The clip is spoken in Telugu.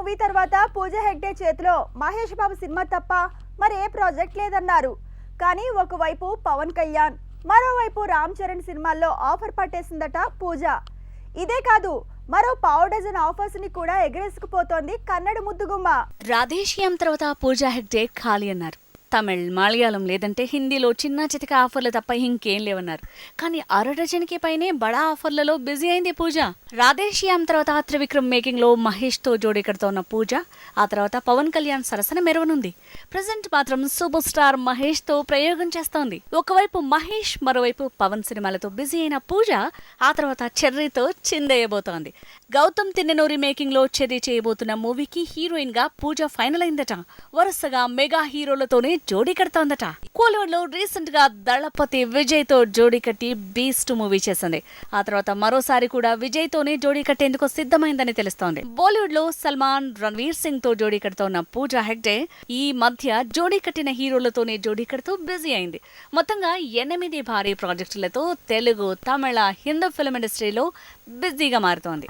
మూవీ తర్వాత పూజ హెగ్డే చేతిలో మహేష్ బాబు సినిమా తప్ప మరి ఏ ప్రాజెక్ట్ లేదన్నారు. కానీ ఒకవైపు పవన్ కళ్యాణ్ మరోవైపు రామ్ చరణ్ సినిమాల్లో ఆఫర్ పట్టేసిందట పూజ. ఇదే కాదు మరో పావు డజన్ ఆఫర్స్ని కూడా ఎగరేసుకుపోతోంది కన్నడ ముద్దుగుమ్మ. రాధేశ్యాం తర్వాత పూజా హెగ్డే ఖాళీ అన్నారు. తమిళ్ మలయాళం లేదంటే హిందీలో చిన్న చితక ఆఫర్లు తప్ప ఇంకేం లేవన్నారు. కానీ అరడజన్కి పైనే బడా ఆఫర్లలో బిజీ అయింది పూజ. రాధేశ్యామ్ తర్వాత త్రివిక్రమ్ మేకింగ్లో మహేష్తో జోడీ తో ఉన్న పూజ. ఆ తర్వాత పవన్ కళ్యాణ్ సరసన మెరవనుంది. ప్రజెంట్ మాత్రం సూపర్ స్టార్ మహేష్తో ప్రయోగం చేస్తోంది. ఒకవైపు మహేష్ మరోవైపు పవన్ సినిమాలతో బిజీ అయిన పూజ. ఆ తర్వాత చెర్రీతో చిందేయబోతోంది. గౌతమ్ తిన్ననూరి మేకింగ్లో చెర్రీ చేయబోతున్న మూవీకి హీరోయిన్గా పూజ ఫైనల్ అయిందట వరుసగా మెగా హీరోలతోనే జోడీ కడుతోందట. కోలీవుడ్లో రీసెంట్గా దళపతి విజయ్తో జోడీ కట్టి బీస్ట్ మూవీ చేసింది. ఆ తర్వాత మరోసారి కూడా విజయ్ తోనే జోడీ కట్టేందుకు సిద్ధమైందని తెలుస్తోంది. బాలీవుడ్లో సల్మాన్ రణ్వీర్ సింగ్తో జోడీ కడుతోన్న పూజా హెగ్డే ఈ మధ్య జోడీ కట్టిన హీరోలతోనే జోడీ కడుతూ బిజీ అయింది. మొత్తంగా ఎనిమిది భారీ ప్రాజెక్టులతో తెలుగు తమిళ హిందీ ఫిల్మ్ ఇండస్ట్రీలో బిజీగా మారుతోంది.